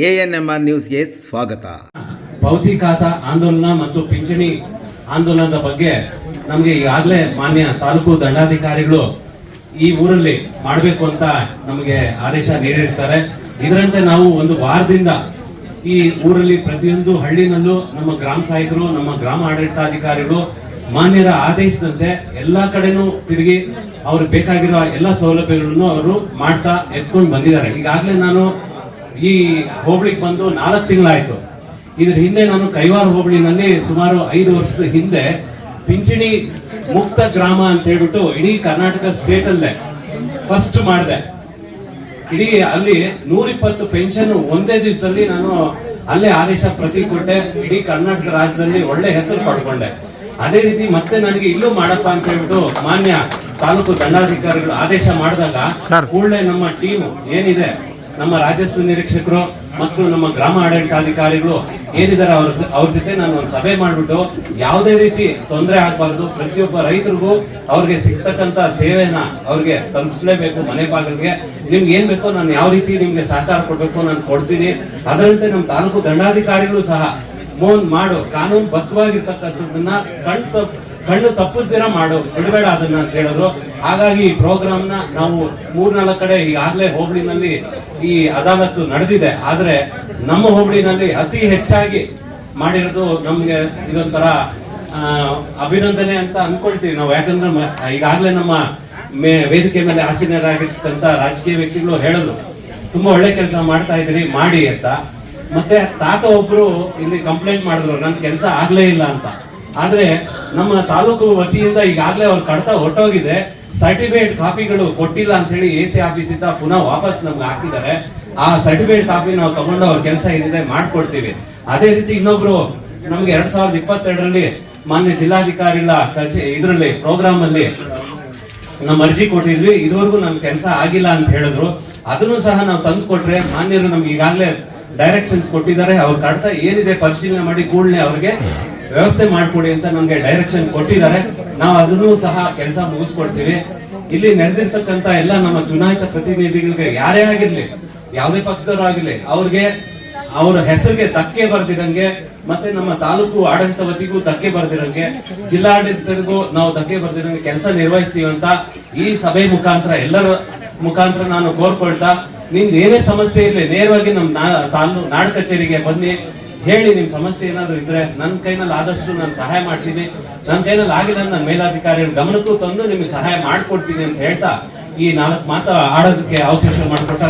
ANMR ನ್ಯೂಸ್ಗೆ ಸ್ವಾಗತ. ಭೌತಿಕಾತ ಆಂದೋಲನ ಮತ್ತು ಪಿಂಚಣಿ ಆಂದೋಲನದ ಬಗ್ಗೆ ನಮಗೆ ಈಗಾಗಲೇ ಮಾನ್ಯ ತಾಲೂಕು ದಂಡಾಧಿಕಾರಿಗಳು ಈ ಊರಲ್ಲಿ ಮಾಡಬೇಕು ಅಂತ ನಮಗೆ ಆದೇಶ ನೀಡಿರ್ತಾರೆ. ಇದರಂತೆ ನಾವು ಒಂದು ವಾರದಿಂದ ಈ ಊರಲ್ಲಿ ಪ್ರತಿಯೊಂದು ಹಳ್ಳಿನಲ್ಲೂ ನಮ್ಮ ಗ್ರಾಮ ಸಾಹಿತರು ನಮ್ಮ ಗ್ರಾಮ ಆಡಳಿತಾಧಿಕಾರಿಗಳು ಮಾನ್ಯರ ಆದೇಶದಂತೆ ಎಲ್ಲ ಕಡೆನೂ ತಿರುಗಿ ಅವ್ರಿಗೆ ಬೇಕಾಗಿರೋ ಎಲ್ಲ ಸೌಲಭ್ಯಗಳನ್ನು ಅವರು ಮಾಡ್ತಾ ಎತ್ಕೊಂಡು ಬಂದಿದ್ದಾರೆ. ಈಗಾಗಲೇ ನಾನು ಈ ಹೋಬಳಿಗೆ ಬಂದು ನಾಲ್ಕು ತಿಂಗಳಾಯಿತು. ಇದ್ರ ಹಿಂದೆ ನಾನು ಕೈವಾರ ಹೋಬಳಿನಲ್ಲಿ ಸುಮಾರು ಐದು ವರ್ಷದ ಹಿಂದೆ ಪಿಂಚಣಿ ಮುಕ್ತ ಗ್ರಾಮ ಅಂತ ಹೇಳ್ಬಿಟ್ಟು ಇಡೀ ಕರ್ನಾಟಕ ಸ್ಟೇಟ್ ಅಲ್ಲೇ ಫಸ್ಟ್ ಮಾಡಿದೆ. ಇಡೀ ಅಲ್ಲಿ ನೂರಿಪ್ಪತ್ತು ಪೆನ್ಷನ್ ಒಂದೇ ದಿವಸದಲ್ಲಿ ನಾನು ಅಲ್ಲೇ ಆದೇಶ ಪ್ರತಿ ಕೊಟ್ಟೆ ಇಡೀ ಕರ್ನಾಟಕ ರಾಜ್ಯದಲ್ಲಿ ಒಳ್ಳೆ ಹೆಸರು ಪಡ್ಕೊಂಡೆ. ಅದೇ ರೀತಿ ಮತ್ತೆ ನನಗೆ ಇಲ್ಲೂ ಮಾಡಪ್ಪ ಅಂತ ಹೇಳ್ಬಿಟ್ಟು ಮಾನ್ಯ ತಾಲೂಕು ದಂಡಾಧಿಕಾರಿಗಳು ಆದೇಶ ಮಾಡಿದಾಗ ಕೂಡಲೇ ನಮ್ಮ ಟೀಮ್ ಏನಿದೆ ನಮ್ಮ ರಾಜಸ್ವ ನಿರೀಕ್ಷಕರು ಮತ್ತು ನಮ್ಮ ಗ್ರಾಮ ಆಡಳಿತಾಧಿಕಾರಿಗಳು ಏನಿದ್ದಾರೆ ಅವ್ರ ಅವ್ರ ಜೊತೆ ನಾನು ಒಂದು ಸಭೆ ಮಾಡಿಬಿಟ್ಟು ಯಾವುದೇ ರೀತಿ ತೊಂದರೆ ಆಗಬಾರ್ದು, ಪ್ರತಿಯೊಬ್ಬ ರೈತರಿಗೂ ಅವ್ರಿಗೆ ಸಿಗ್ತಕ್ಕಂಥ ಸೇವೆನ ಅವ್ರಿಗೆ ತಲುಪಿಸಲೇಬೇಕು ಮನೆ ಬಾಗಿಲಿಗೆ. ನಿಮ್ಗೆ ಏನ್ ಬೇಕೋ ನಾನು ಯಾವ ರೀತಿ ನಿಮ್ಗೆ ಸಹಕಾರ ಕೊಡಬೇಕು ನಾನು ಕೊಡ್ತೀನಿ. ಅದರಂತೆ ನಮ್ಮ ತಾಲೂಕು ದಂಡಾಧಿಕಾರಿಗಳು ಸಹ ಮೋನ್ ಮಾಡು, ಕಾನೂನು ಬದ್ಧವಾಗಿರ್ತಕ್ಕಂಥದ್ದನ್ನ ಕಣ್ ಕಣ್ಣು ತಪ್ಪಿಸ್ದಿರ ಮಾಡು, ಬಿಡಬೇಡ ಅದನ್ನ ಅಂತ ಹೇಳಿದ್ರು ಹಾಗಾಗಿ ಈ ಪ್ರೋಗ್ರಾಮ್ನ ನಾವು ಮೂರ್ನಾಲ್ಕು ಕಡೆ ಈಗಾಗಲೇ ಹೋಬಳಿನಲ್ಲಿ ಈ ಅದಾಲತ್ತು ನಡೆದಿದೆ, ಆದ್ರೆ ನಮ್ಮ ಹೋಬಳಿನಲ್ಲಿ ಅತಿ ಹೆಚ್ಚಾಗಿ ಮಾಡಿರೋದು ನಮ್ಗೆ ಇದೊಂಥರ ಅಭಿನಂದನೆ ಅಂತ ಅನ್ಕೊಳ್ತೀವಿ ನಾವು. ಯಾಕಂದ್ರೆ ಈಗಾಗಲೇ ನಮ್ಮ ಮೇ- ವೇದಿಕೆ ಮೇಲೆ ಆಸೀನರಾಗಿರ್ತಕ್ಕಂಥ ರಾಜಕೀಯ ವ್ಯಕ್ತಿಗಳು ಹೇಳೋದು, ತುಂಬಾ ಒಳ್ಳೆ ಕೆಲಸ ಮಾಡ್ತಾ ಇದ್ರಿ ಮಾಡಿ ಅಂತ. ಮತ್ತೆ ತಾತ ಒಬ್ರು ಇಲ್ಲಿ ಕಂಪ್ಲೇಂಟ್ ಮಾಡಿದ್ರು ನನ್ನ ಕೆಲಸ ಆಗ್ಲೇ ಇಲ್ಲ ಅಂತ. ಆದ್ರೆ ನಮ್ಮ ತಾಲೂಕು ವತಿಯಿಂದ ಈಗಾಗಲೇ ಅವ್ರು ಕಡತ ಹೊರಟೋಗಿದೆ. ಸರ್ಟಿಫಿಕೇಟ್ ಕಾಪಿಗಳು ಕೊಟ್ಟಿಲ್ಲ ಅಂತ ಹೇಳಿ ಎ ಸಿ ಆಫೀಸ್ ಇಂದ ಪುನಃ ವಾಪಸ್ ನಮ್ಗೆ ಹಾಕಿದ್ದಾರೆ. ಆ ಸರ್ಟಿಫಿಕೇಟ್ ಕಾಪಿ ನಾವು ತಗೊಂಡು ಅವ್ರ ಕೆಲಸ ಏನಿದೆ ಮಾಡ್ಕೊಡ್ತೀವಿ. ಅದೇ ರೀತಿ ಇನ್ನೊಬ್ರು ನಮ್ಗೆ ಎರಡ್ ಸಾವಿರದ ಇಪ್ಪತ್ತೆರಡರಲ್ಲಿ ಮಾನ್ಯ ಜಿಲ್ಲಾಧಿಕಾರಿ ಇದರಲ್ಲಿ ಪ್ರೋಗ್ರಾಮ್ ಅಲ್ಲಿ ನಮ್ಮ ಅರ್ಜಿ ಕೊಟ್ಟಿದ್ವಿ. ಇದುವರೆಗೂ ನಮ್ ಕೆಲಸ ಆಗಿಲ್ಲ ಅಂತ ಹೇಳಿದ್ರು. ಅದನ್ನು ಸಹ ನಾವು ತಂದು ಕೊಟ್ರೆ ಮಾನ್ಯರು ನಮ್ಗೆ ಈಗಾಗಲೇ ಡೈರೆಕ್ಷನ್ಸ್ ಕೊಟ್ಟಿದ್ದಾರೆ. ಅವ್ರ ಕಡತ ಏನಿದೆ ಪರಿಶೀಲನೆ ಮಾಡಿ ಕೂಡಲೇ ಅವ್ರಿಗೆ ವ್ಯವಸ್ಥೆ ಮಾಡ್ಕೊಡಿ ಅಂತ ನಮಗೆ ಡೈರೆಕ್ಷನ್ ಕೊಟ್ಟಿದ್ದಾರೆ. ನಾವು ಅದನ್ನು ಸಹ ಕೆಲಸ ಮುಗಿಸ್ಕೊಡ್ತೀವಿ. ಇಲ್ಲಿ ನೆರೆದಿರ್ತಕ್ಕಂತ ಎಲ್ಲ ನಮ್ಮ ಚುನಾಯಿತ ಪ್ರತಿನಿಧಿಗಳಿಗೆ ಯಾರೇ ಆಗಿರ್ಲಿ, ಯಾವುದೇ ಪಕ್ಷದವರು ಆಗಿರ್ಲಿ, ಅವ್ರಿಗೆ ಅವರ ಹೆಸರಿಗೆ ಧಕ್ಕೆ ಬರ್ದಿರಂಗೆ, ಮತ್ತೆ ನಮ್ಮ ತಾಲೂಕು ಆಡಳಿತ ವತಿಗೂ ಧಕ್ಕೆ ಬರ್ದಿರಂಗೆ, ಜಿಲ್ಲಾಡಳಿತರಿಗೂ ನಾವು ಧಕ್ಕೆ ಬರ್ದಿರಂಗೆ ಕೆಲಸ ನಿರ್ವಹಿಸ್ತೀವಿ ಅಂತ ಈ ಸಭೆ ಮುಖಾಂತರ ಎಲ್ಲರ ಮುಖಾಂತರ ನಾನು ಕೋರ್ಕೊಳ್ತಾ, ನಿಮ್ದು ಏನೇ ಸಮಸ್ಯೆ ಇರಲಿ, ನೇರವಾಗಿ ನಮ್ಮ ನಾ- ತಾಲೂ ನಾಡ ಕಚೇರಿಗೆ ಬನ್ನಿ ಹೇಳಿ ನಿಮ್ ಸಮಸ್ಯೆ ಏನಾದರೂ ಇದ್ರೆ ನನ್ನ ಕೈನಲ್ಲಿ ಆದಷ್ಟು ನಾನು ಸಹಾಯ ಮಾಡ್ತೀನಿ ನನ್ನ ಕೈನಲ್ಲಿ ಆಗಿಲ್ಲ ನನ್ನ ಮೇಲಾಧಿಕಾರಿಗಳ ಗಮನಕ್ಕೂ ತಂದು ನಿಮ್ಗೆ ಸಹಾಯ ಮಾಡ್ಕೊಡ್ತೀನಿ ಅಂತ ಹೇಳ್ತಾ ಈ ನಾಲ್ಕು ಮಾತು ಆಡೋದಕ್ಕೆ ಅವಕಾಶ ಮಾಡಿಕೊಟ್ಟ.